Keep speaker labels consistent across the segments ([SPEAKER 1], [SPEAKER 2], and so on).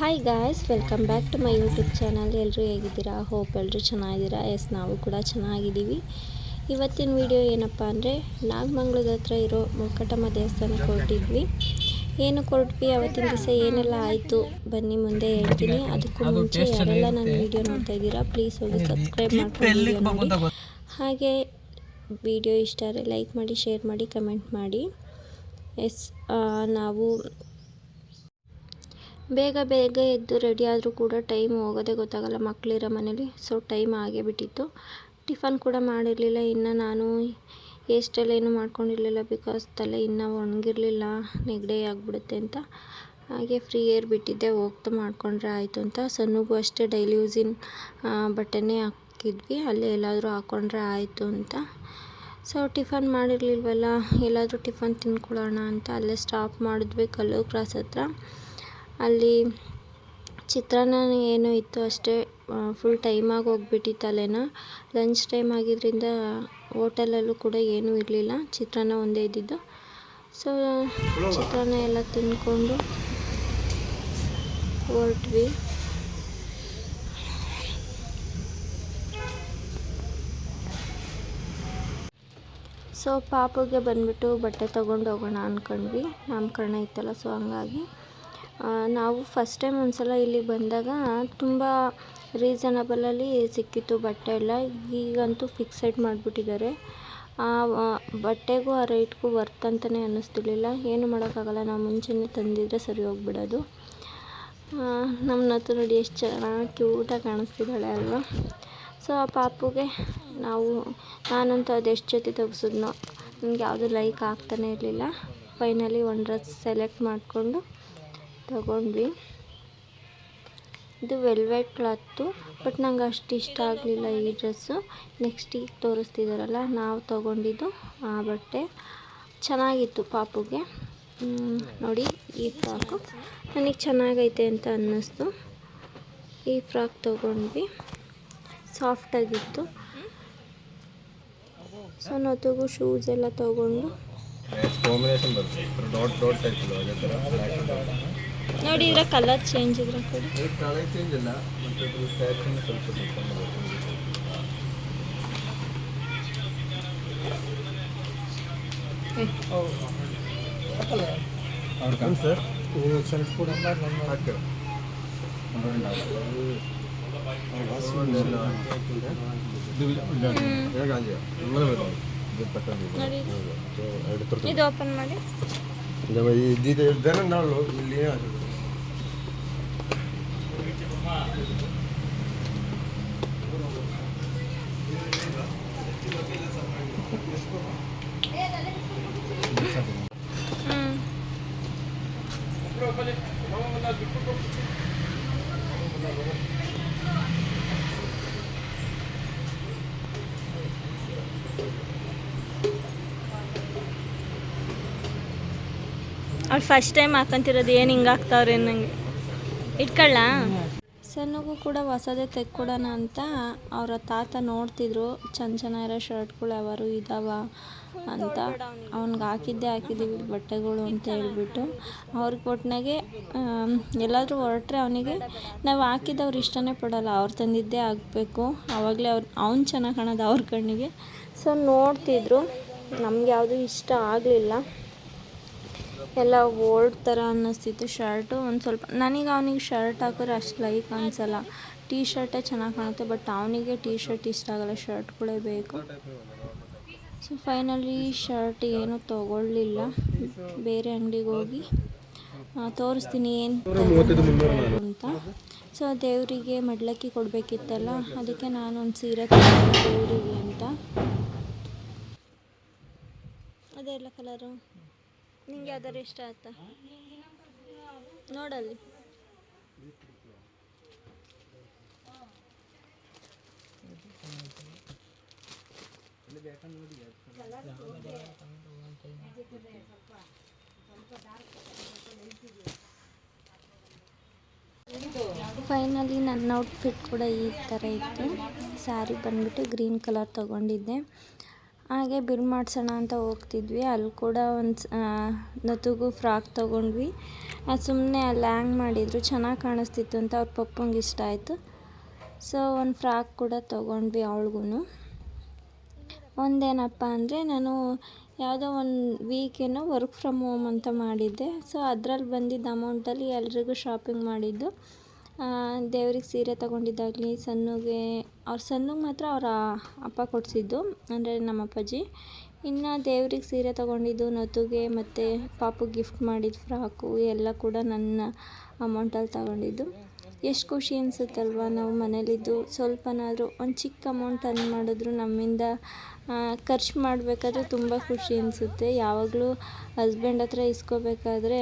[SPEAKER 1] Hi guys welcome back to my YouTube channel ಎಲ್ಲರೂ ಹೇಗಿದ್ದೀರಾ? Hope ಎಲ್ಲರೂ ಚೆನ್ನಾಗಿದ್ದೀರಾ? ಎಸ್ ನಾವು ಕೂಡ ಚೆನ್ನಾಗಿದ್ದೀವಿ. ಇವತ್ತಿನ ವಿಡಿಯೋ ಏನಪ್ಪ ಅಂದರೆ ನಾಗಮಂಗ್ಳದ ಹತ್ರ ಇರೋ ಮುಕ್ಕಟಮ್ಮ ದೇವಸ್ಥಾನಕ್ಕೆ ಹೊರಟಿದ್ವಿ. ಏನು ಕೊರಟ್ವಿ ಅವತ್ತಿನ ದಿವಸ ಏನೆಲ್ಲ ಆಯಿತು? ಬನ್ನಿ ಮುಂದೆ ಹೇಳ್ತೀನಿ. ಅದಕ್ಕೂ ಮುಂಚೆ ಯಾರೆಲ್ಲ ನನ್ನ ವಿಡಿಯೋ ನೋಡ್ತಾ ಇದ್ದೀರಾ ಪ್ಲೀಸ್ ಹೋಗಿ ಸಬ್ಸ್ಕ್ರೈಬ್ ಮಾಡ್ಕೊಂಡು ನೋಡಿ. ಹಾಗೆ ವಿಡಿಯೋ ಇಷ್ಟ ಆದರೆ ಲೈಕ್ ಮಾಡಿ ಶೇರ್ ಮಾಡಿ ಕಮೆಂಟ್ ಮಾಡಿ. ಎಸ್ ನಾವು ಬೇಗ ಬೇಗ ಎದ್ದು ರೆಡಿ ಆದರೂ ಕೂಡ ಟೈಮ್ ಹೋಗೋದೇ ಗೊತ್ತಾಗಲ್ಲ ಮಕ್ಕಳಿರೋ ಮನೇಲಿ. ಸೊ ಟೈಮ್ ಆಗೇ ಬಿಟ್ಟಿತ್ತು. ಟಿಫನ್ ಕೂಡ ಮಾಡಿರಲಿಲ್ಲ. ಇನ್ನು ನಾನು ಎಷ್ಟೆಲ್ಲ ಏನು ಮಾಡ್ಕೊಂಡಿರಲಿಲ್ಲ ಬಿಕಾಸ್ ತಲೆ ಇನ್ನೂ ಒಣಗಿರಲಿಲ್ಲ. ನೆಗಡಿ ಆಗಿಬಿಡುತ್ತೆ ಅಂತ. ಹಾಗೆ ಫ್ರೀ ಏರ್ ಬಿಟ್ಟಿದ್ದೆ. ಹೋಗ್ತಾ ಮಾಡಿಕೊಂಡ್ರೆ ಆಯಿತು ಅಂತ. ಸಣ್ಣಗೂ ಅಷ್ಟೇ ಡೈಲಿ ಯೂಸಿನ ಬಟ್ಟೆನೇ ಹಾಕಿದ್ವಿ. ಅಲ್ಲೇ ಎಲ್ಲಾದರೂ ಹಾಕ್ಕೊಂಡ್ರೆ ಆಯಿತು ಅಂತ. ಸೊ ಟಿಫನ್ ಮಾಡಿರಲಿಲ್ವಲ್ಲ? ಎಲ್ಲಾದರೂ ಟಿಫನ್ ತಿನ್ಕೊಳ್ಳೋಣ ಅಂತ. ಅಲ್ಲೇ ಸ್ಟಾಪ್ ಮಾಡಿದ್ವಿ ಕಲ್ಲು ಕ್ರಾಸ್ ಹತ್ರ. ಅಲ್ಲಿ ಚಿತ್ರಾನ್ನ ಏನು ಇತ್ತು ಅಷ್ಟೇ ಫುಲ್ ಟೈಮಾಗಿ ಹೋಗ್ಬಿಟ್ಟಿತ್ತು ಅಲ್ಲೇನ ಲಂಚ್ ಟೈಮ್ ಆಗಿದ್ದರಿಂದ ಹೋಟೆಲಲ್ಲೂ ಕೂಡ ಏನೂ ಇರಲಿಲ್ಲ, ಚಿತ್ರಾನ್ನ ಒಂದೇ ಇದ್ದಿದ್ದು. ಸೊ ಚಿತ್ರಾನ್ನ ಎಲ್ಲ ತಿಂದ್ಕೊಂಡು ಹೊರಟ್ವಿ. ಸೊ ಪಾಪಗೆ ಬಂದ್ಬಿಟ್ಟು ಬಟ್ಟೆ ತೊಗೊಂಡು ಹೋಗೋಣ ಅಂದ್ಕೊಂಡ್ವಿ ನಾಮಕರಣ ಇತ್ತಲ್ಲ ಸೊ ಹಂಗಾಗಿ ನಾವು ಫಸ್ಟ್ ಟೈಮ್ ಒಂದ್ಸಲ ಇಲ್ಲಿ ಬಂದಾಗ ತುಂಬ ರೀಸನಬಲಲ್ಲಿ ಸಿಕ್ಕಿತ್ತು ಬಟ್ಟೆ ಎಲ್ಲ. ಈಗಂತೂ ಫಿಕ್ಸೆಡ್ ಮಾಡಿಬಿಟ್ಟಿದ್ದಾರೆ. ಆ ಬಟ್ಟೆಗೂ ಆ ರೇಟ್ಗೂ ವರ್ತ್ ಅಂತಲೇ ಅನ್ನಿಸ್ತಿರ್ಲಿಲ್ಲ. ಏನು ಮಾಡೋಕ್ಕಾಗಲ್ಲ, ನಾವು ಮುಂಚೆನೇ ತಂದಿದ್ದರೆ ಸರಿ ಹೋಗ್ಬಿಡೋದು. ನಮ್ಮ ನತ್ತು ನೋಡಿ ಎಷ್ಟು ಚೆನ್ನಾಗಿ ಕ್ಯೂಟಾಗಿ ಕಾಣಿಸ್ತಿದ್ದಾಳೆ ಅಲ್ವಾ. ಸೊ ಆ ಪಾಪುಗೆ ನಾವು, ನಾನಂತೂ ಅದೆಷ್ಟು ಜೊತೆ ತೆಗ್ಸಿದ್ನೋ, ನನಗೆ ಯಾವುದು ಲೈಕ್ ಆಗ್ತಾನೇ ಇರಲಿಲ್ಲ. ಫೈನಲಿ ಒಂದು ಡ್ರೆಸ್ ಸೆಲೆಕ್ಟ್ ಮಾಡಿಕೊಂಡು ತಗೊಂಡ್ವಿ. ಇದು ವೆಲ್ವೆಟ್ ಕ್ಲಾತು ಬಟ್ ನಂಗೆ ಅಷ್ಟು ಇಷ್ಟ ಆಗಲಿಲ್ಲ ಈ ಡ್ರೆಸ್ಸು ನೆಕ್ಸ್ಟ್ ಈಗ ತೋರಿಸ್ತಿದ್ದಾರಲ್ಲ ನಾವು ತಗೊಂಡಿದ್ದು ಆ ಬಟ್ಟೆ. ಚೆನ್ನಾಗಿತ್ತು ಪಾಪುಗೆ. ನೋಡಿ ಈ ಫ್ರಾಕು ನನಗೆ ಚೆನ್ನಾಗೈತೆ ಅಂತ ಅನ್ನಿಸ್ತು. ಈ ಫ್ರಾಕ್ ತೊಗೊಂಡ್ವಿ. ಸಾಫ್ಟಾಗಿತ್ತು ಸೊ ನೊತ್ತಿಗೂ ಶೂಸ್ ಎಲ್ಲ ತೊಗೊಂಡು. ನೋಡಿ ಇದರ ಕಲರ್ ಚೇಂಜ್ ಇದ್ರೆ ಕೊಡಿ.
[SPEAKER 2] ಕಲರ್ ಚೇಂಜ್ ಇಲ್ಲ ಮತ್ತೆ ಫ್ಯಾಷನ್ ಸ್ವಲ್ಪ ಸರ್. ಕೂಡ
[SPEAKER 1] ಇದು. ಓಪನ್ ಮಾಡಿ.
[SPEAKER 2] ನಾವು ಇಲ್ಲಿ
[SPEAKER 1] ಹ್ಮ್ ಅವ್ಳು ಫಸ್ಟ್ ಟೈಮ್ ಹಾಕೊಂತಿರೋದು ಏನು ಹಿಂಗೆ ಹಾಕ್ತಾವ್ರೆ ನಂಗೆ ಇಟ್ಕೊಳ್ಳ? ಸಣ್ಣಗೂ ಕೂಡ ಹೊಸದೇ ತೆಕ್ಕೊಡೋಣ ಅಂತ ಅವರ ತಾತ ನೋಡ್ತಿದ್ರು. ಚೆನ್ನ ಚೆನ್ನಾಗಿರೋ ಶರ್ಟ್ಗಳು ಯಾವಾರು ಇದಾವ ಅಂತ. ಅವ್ನಿಗೆ ಹಾಕಿದ್ದೆ ಹಾಕಿದ್ದೀವಿ ಬಟ್ಟೆಗಳು ಅಂತ ಹೇಳ್ಬಿಟ್ಟು. ಅವ್ರಿಗೆ ಕೊಟ್ಟನಾಗೆ ಎಲ್ಲಾದರೂ ಹೊರಟ್ರೆ ಅವನಿಗೆ ನಾವು ಹಾಕಿದ್ದವ್ರು ಇಷ್ಟನೇ ಪಡೋಲ್ಲ. ಅವ್ರು ತಂದಿದ್ದೇ ಆಗಬೇಕು ಆವಾಗಲೇ ಅವ್ರು, ಅವ್ನು ಚೆನ್ನಾಗಿ ಕಾಣೋದು ಅವ್ರ ಕಣ್ಣಿಗೆ. ಸೊ ನೋಡ್ತಿದ್ರು. ನಮ್ಗೆ ಯಾವುದು ಇಷ್ಟ ಆಗಲಿಲ್ಲ. ಎಲ್ಲ ಓಲ್ಡ್ ಥರ ಅನ್ನಿಸ್ತಿತ್ತು ಶರ್ಟು. ಒಂದು ಸ್ವಲ್ಪ, ನನಗೆ ಅವನಿಗೆ ಶರ್ಟ್ ಹಾಕಿದ್ರೆ ಅಷ್ಟು ಲೈಕ್ ಅನಿಸಲ್ಲ. ಟೀ ಶರ್ಟೇ ಚೆನ್ನಾಗಿ ಕಾಣುತ್ತೆ ಬಟ್ ಅವನಿಗೆ ಟೀ ಶರ್ಟ್ ಇಷ್ಟ ಆಗಲ್ಲ. ಶರ್ಟ್ಗಳೇ ಬೇಕು. ಸೊ ಫೈನಲಿ ಶರ್ಟ್ ಏನು ತೊಗೊಳ್ಳಿಲ್ಲ. ಬೇರೆ ಅಂಗಡಿಗೆ ಹೋಗಿ ತೋರಿಸ್ತೀನಿ ಏನು ಅಂತ. ಸೊ ದೇವರಿಗೆ ಮಡ್ಲಕ್ಕಿ ಕೊಡಬೇಕಿತ್ತಲ್ಲ, ಅದಕ್ಕೆ ನಾನು ಒಂದು ಸೀರೆ ದೇವರಿಗೆ ಅಂತ. ಅದೇ ಎಲ್ಲ ಕಲರು ನಿಂಗೆ ಯಾವ್ದಾರು ಇಷ್ಟ ಆಯ್ತಾ? ನೋಡಲ್ಲಿ. ಫೈನಲಿ ನನ್ನ ಔಟ್ಫಿಟ್ ಕೂಡ ಈ ಥರ ಇತ್ತು. ಸ್ಯಾರಿ ಬಂದ್ಬಿಟ್ಟು ಗ್ರೀನ್ ಕಲರ್ ತೊಗೊಂಡಿದ್ದೆ. ಹಾಗೆ ಬಿಲ್ ಮಾಡಿಸೋಣ ಅಂತ ಹೋಗ್ತಿದ್ವಿ. ಅಲ್ಲಿ ಕೂಡ ಒಂದು ನತುಗೂ ಫ್ರಾಕ್ ತೊಗೊಂಡ್ವಿ. ಸುಮ್ಮನೆ ಅಲ್ಲಿ ಹ್ಯಾಂಗ್ ಮಾಡಿದರು, ಚೆನ್ನಾಗಿ ಕಾಣಿಸ್ತಿತ್ತು ಅಂತ ಅವ್ರ ಪಪ್ಪಂಗೆ ಇಷ್ಟ ಆಯಿತು. ಸೊ, ಒಂದು ಫ್ರಾಕ್ ಕೂಡ ತೊಗೊಂಡ್ವಿ ಅವಳಿಗೂ ಒಂದೇನಪ್ಪ ಅಂದರೆ, ನಾನು ಯಾವುದೋ ಒಂದು ವೀಕೇನೋ ವರ್ಕ್ ಫ್ರಮ್ ಹೋಮ್ ಅಂತ ಮಾಡಿದ್ದೆ. ಸೊ, ಅದರಲ್ಲಿ ಬಂದಿದ್ದ ಅಮೌಂಟಲ್ಲಿ ಎಲ್ರಿಗೂ ಶಾಪಿಂಗ್ ಮಾಡಿದ್ದು. ದೇವ್ರಿಗೆ ಸೀರೆ ತಗೊಂಡಿದ್ದಾಗಲಿ ಸಣ್ಣಗೆ ಅವ್ರ ಸಣ್ಣಗೆ ಮಾತ್ರ ಅವರ ಅಪ್ಪ ಕೊಡಿಸಿದ್ದು, ಅಂದರೆ ನಮ್ಮ ಅಪ್ಪಾಜಿ. ಇನ್ನು ದೇವ್ರಿಗೆ ಸೀರೆ ತೊಗೊಂಡಿದ್ದು ನತುಗೆ ಮತ್ತು ಪಾಪು ಗಿಫ್ಟ್ ಮಾಡಿದ ಫ್ರಾಕು ಎಲ್ಲ ಕೂಡ ನನ್ನ ಅಮೌಂಟಲ್ಲಿ ತಗೊಂಡಿದ್ದು. ಎಷ್ಟು ಖುಷಿ ಅನಿಸುತ್ತಲ್ವ ನಾವು ಮನೇಲಿದ್ದು. ಸ್ವಲ್ಪನಾದರೂ ಒಂದು ಚಿಕ್ಕ ಅಮೌಂಟ್ ಅರ್ನ್ ಮಾಡಿದ್ರು ನಮ್ಮಿಂದ ಖರ್ಚು ಮಾಡಬೇಕಾದ್ರೆ ತುಂಬ ಖುಷಿ ಅನಿಸುತ್ತೆ. ಯಾವಾಗಲೂ ಹಸ್ಬೆಂಡ್ ಹತ್ರ ಇಸ್ಕೋಬೇಕಾದ್ರೆ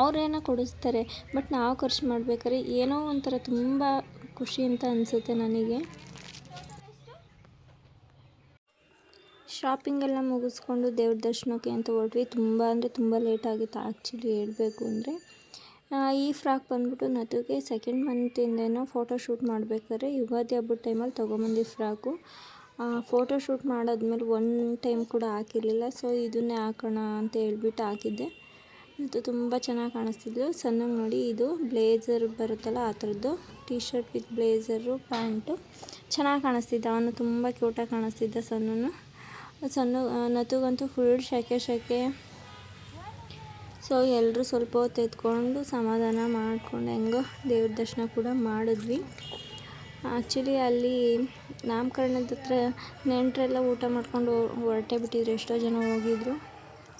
[SPEAKER 1] ಅವ್ರೇನೋ ಕೊಡಿಸ್ತಾರೆ, ಬಟ್ ನಾವು ಖರ್ಚು ಮಾಡ್ಬೇಕಾದ್ರೆ ಏನೋ ಒಂಥರ ತುಂಬ ಖುಷಿ ಅಂತ ಅನಿಸುತ್ತೆ ನನಗೆ. ಶಾಪಿಂಗ್ ಎಲ್ಲ ಮುಗಿಸ್ಕೊಂಡು ದೇವ್ರ ದರ್ಶನಕ್ಕೆ ಅಂತ ಹೊರಟ್ವಿ. ತುಂಬ ಅಂದರೆ ತುಂಬ ಲೇಟ್ ಆಗಿತ್ತು ಆ್ಯಕ್ಚುಲಿ ಹೇಳಬೇಕು ಅಂದರೆ. ಈ ಫ್ರಾಕ್ ಬಂದ್ಬಿಟ್ಟು ನದುಗೆ ಸೆಕೆಂಡ್ ಮಂತಿಂದೇನೋ ಫೋಟೋ ಶೂಟ್ ಮಾಡಬೇಕಾದ್ರೆ ಯುಗಾದಿ ಹಬ್ಬದ ಟೈಮಲ್ಲಿ ತೊಗೊಂಬಂದಿ ಫ್ರಾಕು. ಫೋಟೋ ಶೂಟ್ ಮಾಡಾದ್ಮೇಲೆ ಒನ್ ಟೈಮ್ ಕೂಡ ಹಾಕಿರಲಿಲ್ಲ ಸೊ ಇದನ್ನೇ ಹಾಕೋಣ ಅಂತ ಹೇಳ್ಬಿಟ್ಟು ಹಾಕಿದ್ದೆ. ಮತ್ತು ತುಂಬ ಚೆನ್ನಾಗಿ ಕಾಣಿಸ್ತಿದ್ಲು. ಸಣ್ಣಗೆ ನೋಡಿ ಇದು ಬ್ಲೇಝರ್ ಬರುತ್ತಲ್ಲ ಆ ಥರದ್ದು. T shirt with blazer pant ಚೆನ್ನಾಗಿ ಕಾಣಿಸ್ತಿದ್ದ. ಅವನು ತುಂಬ ಕ್ಯೂಟಾಗಿ ಕಾಣಿಸ್ತಿದ್ದ ಸಣ್ಣನು. ಸಣ್ಣ ನತುಗಂತೂ ಫುಲ್ ಶೆಕೆ ಶೆಕೆ. ಸೊ ಎಲ್ಲರೂ ಸ್ವಲ್ಪ ಹೊತ್ತು ಸಮಾಧಾನ ಮಾಡಿಕೊಂಡು ಹೆಂಗೋ ದೇವ್ರ ದರ್ಶನ ಕೂಡ ಮಾಡಿದ್ವಿ. ಆ್ಯಕ್ಚುಲಿ ಅಲ್ಲಿ ನಾಮಕರಣದ ಹತ್ರ ನೆಂಟರೆಲ್ಲ ಊಟ ಮಾಡ್ಕೊಂಡು ಹೊರಟೇ ಬಿಟ್ಟಿದ್ರು. ಎಷ್ಟೋ ಜನ ಹೋಗಿದ್ರು.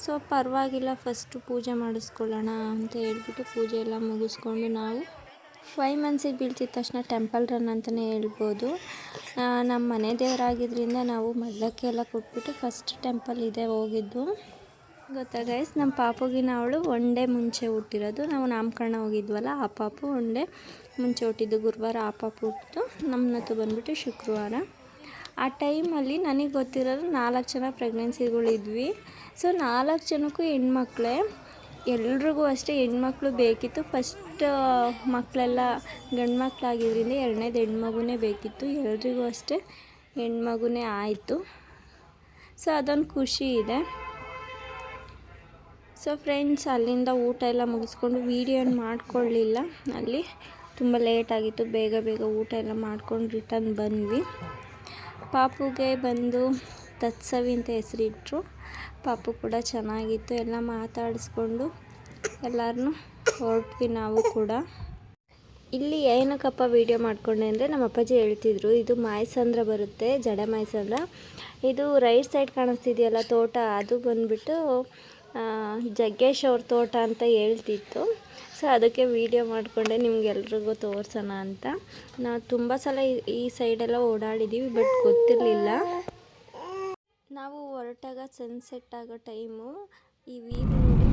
[SPEAKER 1] ಸೊ ಪರವಾಗಿಲ್ಲ ಫಸ್ಟು ಪೂಜೆ ಮಾಡಿಸ್ಕೊಳ್ಳೋಣ ಅಂತ ಹೇಳ್ಬಿಟ್ಟು ಪೂಜೆ ಎಲ್ಲ ಮುಗಿಸ್ಕೊಂಡು ನಾವು ಫೈವ್ ಮಂತ್ಸಿಗೆ ಬೀಳ್ತಿದ್ದ ತಕ್ಷಣ ಟೆಂಪಲ್ ರನ್ ಅಂತಲೇ ಹೇಳ್ಬೋದು. ನಮ್ಮ ಮನೆ ದೇವರಾಗಿದ್ದರಿಂದ ನಾವು ಮಡ್ಲಕ್ಕಿ ಎಲ್ಲ ಕೊಟ್ಬಿಟ್ಟು ಫಸ್ಟ್ ಟೆಂಪಲ್ ಇದೆ ಹೋಗಿದ್ದು. ಗೊತ್ತಾ ಗೈಸ್ ನಮ್ಮ ಪಾಪುಗಿನ ಅವಳು ಒನ್ ಡೇ ಮುಂಚೆ ಹುಟ್ಟಿರೋದು. ನಾವು ನಾಮಕರಣ ಹೋಗಿದ್ವಲ್ಲ, ಆ ಪಾಪು ಒನ್ ಡೇ ಮುಂಚೆ ಹುಟ್ಟಿದ್ದು. ಗುರುವಾರ ಆ ಪಾಪು ಹುಟ್ಟಿತು ನಮ್ಮನತ್ತು ಬಂದ್ಬಿಟ್ಟು ಶುಕ್ರವಾರ. ಆ ಟೈಮಲ್ಲಿ ನನಗೆ ಗೊತ್ತಿರೋದು ನಾಲ್ಕು ಜನ ಪ್ರೆಗ್ನೆನ್ಸಿಗಳಿದ್ವಿ. ಸೊ ನಾಲ್ಕು ಜನಕ್ಕೂ ಹೆಣ್ಮಕ್ಳೇ. ಎಲ್ರಿಗೂ ಅಷ್ಟೇ ಹೆಣ್ಮಕ್ಳು ಬೇಕಿತ್ತು. ಫಸ್ಟ್ ಮಕ್ಕಳೆಲ್ಲ ಗಂಡು ಮಕ್ಕಳಾಗಿದ್ದರಿಂದ ಎರಡನೇದು ಹೆಣ್ಮಗುನೇ ಬೇಕಿತ್ತು. ಎಲ್ರಿಗೂ ಅಷ್ಟೇ ಹೆಣ್ಮಗುನೇ ಆಯಿತು. ಸೊ ಅದೊಂದು ಖುಷಿ ಇದೆ. ಸೊ ಫ್ರೆಂಡ್ಸ್, ಅಲ್ಲಿಂದ ಊಟ ಎಲ್ಲ ಮುಗಿಸ್ಕೊಂಡು ವೀಡಿಯೋ ಮಾಡ್ಕೊಳ್ಳಿಲ್ಲ. ಅಲ್ಲಿ ತುಂಬ ಲೇಟ್ ಆಗಿತ್ತು. ಬೇಗ ಬೇಗ ಊಟ ಎಲ್ಲ ಮಾಡ್ಕೊಂಡು ರಿಟರ್ನ್ ಬಂದ್ವಿ. ಪಾಪುಗೆ ಬಂದು ತತ್ಸವಿ ಅಂತ ಹೆಸರಿಟ್ರು. ಪಾಪು ಕೂಡ ಚೆನ್ನಾಗಿತ್ತು. ಎಲ್ಲ ಮಾತಾಡಿಸ್ಕೊಂಡು ಎಲ್ಲರನ್ನೂ ಹೊರಟ್ವಿ ನಾವು ಕೂಡ. ಇಲ್ಲಿ ಏನಕ್ಕಪ್ಪ ವೀಡಿಯೋ ಮಾಡ್ಕೊಂಡೆ ಅಂದರೆ ನಮ್ಮ ಅಪ್ಪಾಜಿ ಹೇಳ್ತಿದ್ರು, ಇದು ಮಾಯಸಂದ್ರ ಬರುತ್ತೆ, ಜಡ ಮಾಯಸಂದ್ರ ಇದು ರೈಟ್ ಸೈಡ್ ಕಾಣಿಸ್ತಿದೆಯಲ್ಲ ತೋಟ, ಅದು ಬಂದ್ಬಿಟ್ಟು ಜಗ್ಗೇಶ್ ಅವ್ರ ತೋಟ ಅಂತ ಹೇಳ್ತಿತ್ತು. ಸೊ ಅದಕ್ಕೆ ವೀಡಿಯೋ ಮಾಡಿಕೊಂಡೆ, ನಿಮಗೆಲ್ರಿಗೂ ತೋರ್ಸೋಣ ಅಂತ. ನಾವು ತುಂಬ ಸಲ ಈ- ಸೈಡೆಲ್ಲ ಓಡಾಡಿದ್ದೀವಿ ಬಟ್ ಗೊತ್ತಿರಲಿಲ್ಲ. ನಾವು ಹೊರಟಾಗ ಸನ್ಸೆಟ್ ಆಗೋ ಟೈಮು ಈ ನೋಡಿ.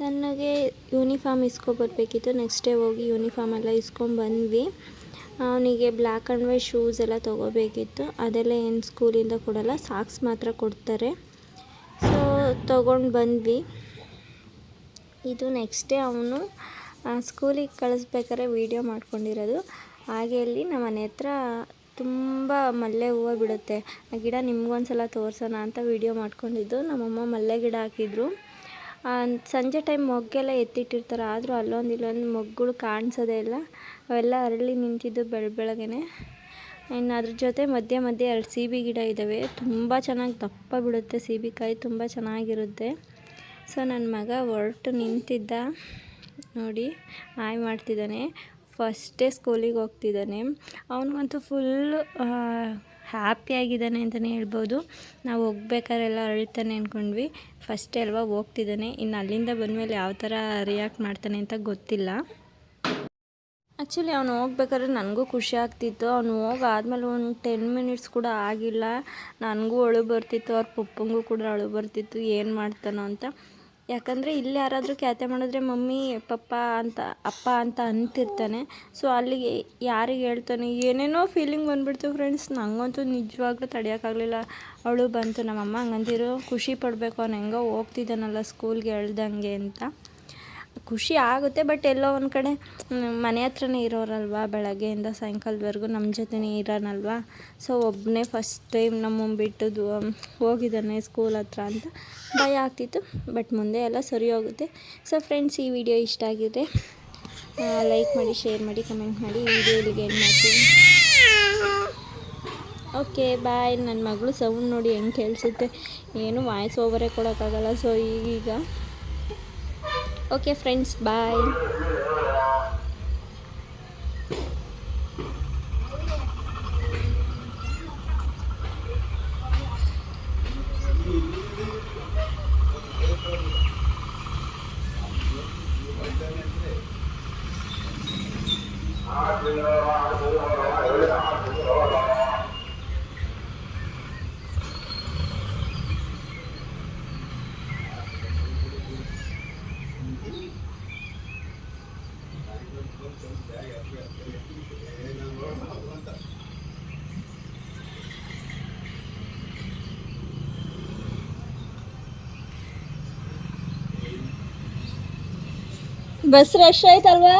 [SPEAKER 1] ಸಣ್ಣಗೆ ಯೂನಿಫಾರ್ಮ್ ಇಸ್ಕೊಬರ್ಬೇಕಿತ್ತು. ನೆಕ್ಸ್ಟ್ ಡೇ ಹೋಗಿ ಯೂನಿಫಾರ್ಮ್ ಎಲ್ಲ ಇಸ್ಕೊಂಡು ಬಂದ್ವಿ. ಅವನಿಗೆ ಬ್ಲ್ಯಾಕ್ ಆ್ಯಂಡ್ ವೈಟ್ ಶೂಸ್ ಎಲ್ಲ ತೊಗೋಬೇಕಿತ್ತು. ಅದೆಲ್ಲ ಏನು ಸ್ಕೂಲಿಂದ ಕೊಡಲ್ಲ ಸಾಕ್ಸ್ ಮಾತ್ರ ಕೊಡ್ತಾರೆ. ಸೊ ತೊಗೊಂಡು ಬಂದ್ವಿ. ಇದು ನೆಕ್ಸ್ಟ್ ಡೇ ಅವನು ಸ್ಕೂಲಿಗೆ ಕಳಿಸ್ಬೇಕಾದ್ರೆ ವೀಡಿಯೋ ಮಾಡ್ಕೊಂಡಿರೋದು. ಹಾಗೆ ಅಲ್ಲಿ ನಮ್ಮ ಮನೆ ಹತ್ರ ತುಂಬ ಮಲ್ಲೆ ಹೂವು ಬಿಡುತ್ತೆ. ಆ ಗಿಡ ನಿಮ್ಗೊಂದ್ಸಲ ತೋರಿಸೋಣ ಅಂತ ವೀಡಿಯೋ ಮಾಡ್ಕೊಂಡಿದ್ದು. ನಮ್ಮಮ್ಮ ಮಲ್ಲೆ ಗಿಡ ಹಾಕಿದ್ರು. ಸಂಜೆ ಟೈಮ್ ಮೊಗ್ಗೆಲ್ಲ ಎತ್ತಿಟ್ಟಿರ್ತಾರೆ, ಆದರೂ ಅಲ್ಲೊಂದು ಇಲ್ಲೊಂದು ಮೊಗ್ಗುಗಳು ಕಾಣಿಸೋದೇ ಇಲ್ಲ. ಅವೆಲ್ಲ ಅರಳಿ ನಿಂತಿದ್ದು ಬೆಳ, ಬೆಳಗ್ಗೆನೆ. ಇನ್ನು ಅದ್ರ ಜೊತೆ ಮಧ್ಯೆ ಮಧ್ಯೆ ಎರಡು ಸೀಬೆ ಗಿಡ ಇದ್ದಾವೆ ತುಂಬ ಚೆನ್ನಾಗಿ ದಪ್ಪ ಬಿಡುತ್ತೆ ಸೀಬೆಕಾಯಿ, ತುಂಬ ಚೆನ್ನಾಗಿರುತ್ತೆ. ಸೊ ನನ್ನ ಮಗ ಹೊರಟು ನಿಂತಿದ್ದ. ನೋಡಿ, ಆಯ್ ಮಾಡ್ತಿದ್ದಾನೆ. ಫಸ್ಟೇ ಸ್ಕೂಲಿಗೆ ಹೋಗ್ತಿದ್ದಾನೆ. ಅವನಿಗಂತೂ ಫುಲ್ ಹ್ಯಾಪಿಯಾಗಿದ್ದಾನೆ ಅಂತಲೇ ಹೇಳ್ಬೋದು. ನಾವು ಹೋಗ್ಬೇಕಾರೆಲ್ಲ ಅಳ್ತಾನೆ ಅಂದ್ಕೊಂಡ್ವಿ ಫಸ್ಟ್ ಅಲ್ವಾ ಹೋಗ್ತಿದ್ದಾನೆ. ಇನ್ನು ಅಲ್ಲಿಂದ ಬಂದಮೇಲೆ ಯಾವ ಥರ ರಿಯಾಕ್ಟ್ ಮಾಡ್ತಾನೆ ಅಂತ ಗೊತ್ತಿಲ್ಲ. ಆ್ಯಕ್ಚುಲಿ ಅವ್ನು ಹೋಗ್ಬೇಕಾದ್ರೆ ನನಗೂ ಖುಷಿ ಆಗ್ತಿತ್ತು. ಅವ್ನು ಹೋಗಾದ್ಮೇಲೆ ಒಂದು ಟೆನ್ ಮಿನಿಟ್ಸ್ ಕೂಡ ಆಗಿಲ್ಲ. ನನಗೂ ಅಳು ಬರ್ತಿತ್ತು. ಅವ್ರ ಪಪ್ಪಂಗೂ ಕೂಡ ಅಳು ಬರ್ತಿತ್ತು. ಏನು ಮಾಡ್ತಾನೋ ಅಂತ. ಯಾಕಂದರೆ ಇಲ್ಲಿ ಯಾರಾದರೂ ಖ್ಯಾತೆ ಮಾಡಿದ್ರೆ ಮಮ್ಮಿ, ಪಪ್ಪ ಅಂತ, ಅಪ್ಪ ಅಂತ ಅಂತಿರ್ತಾನೆ. ಸೊ ಅಲ್ಲಿಗೆ ಯಾರಿಗೆ ಹೇಳ್ತಾನೆ? ಏನೇನೋ ಫೀಲಿಂಗ್ ಬಂದುಬಿಡ್ತು ಫ್ರೆಂಡ್ಸ್ ನನಗಂತೂ ನಿಜವಾಗ್ಲೂ ತಡೆಯೋಕ್ಕಾಗಲಿಲ್ಲ ಅವಳು ಬಂತು, ನಮ್ಮಮ್ಮ ಹಂಗಂದಿರು ಖುಷಿ ಪಡಬೇಕು. ಅವ್ನು ಹೆಂಗೋ ಹೋಗ್ತಿದ್ದಾನಲ್ಲ ಸ್ಕೂಲ್ಗೆ ಹೇಳ್ದಂಗೆ ಅಂತ. ಖುಷಿ ಆಗುತ್ತೆ ಬಟ್ ಎಲ್ಲೋ ಒಂದು ಕಡೆ ಮನೆ ಹತ್ರನೇ ಇರೋರಲ್ವಾ ಬೆಳಗ್ಗೆಯಿಂದ ಸಾಯಂಕಾಲದವರೆಗೂ ನಮ್ಮ ಜೊತೆನೇ ಇರೋನಲ್ವಾ? ಸೊ ಒಬ್ಬನೇ ಫಸ್ಟ್ ಟೈಮ್ ನಮ್ಮ ಬಿಟ್ಟು ಹೋಗಿದ್ದಾನೆ ಸ್ಕೂಲ್ ಹತ್ರ ಅಂತ ಭಯ ಆಗ್ತಿತ್ತು ಬಟ್ ಮುಂದೆ ಎಲ್ಲ ಸರಿ ಹೋಗುತ್ತೆ. ಸೊ ಫ್ರೆಂಡ್ಸ್ ಈ ವಿಡಿಯೋ ಇಷ್ಟ ಆಗಿದೆ. ಲೈಕ್ ಮಾಡಿ ಶೇರ್ ಮಾಡಿ ಕಮೆಂಟ್ ಮಾಡಿ, ಈ ವಿಡಿಯೋ ಏನು ಮಾಡ್ತೀನಿ. ಓಕೆ ಬಾಯ್ ನನ್ನ ಮಗಳು ಸೌಂಡ್ ನೋಡಿ ಹೆಂಗೆ ಕೇಳಿಸುತ್ತೆ. ಏನು ವಾಯ್ಸ್ ಓವರೇ ಕೊಡೋಕ್ಕಾಗಲ್ಲ. ಸೊ ಈಗೀಗ okay friends bye bus rush ಆಯ್ತಲ್ವಾ?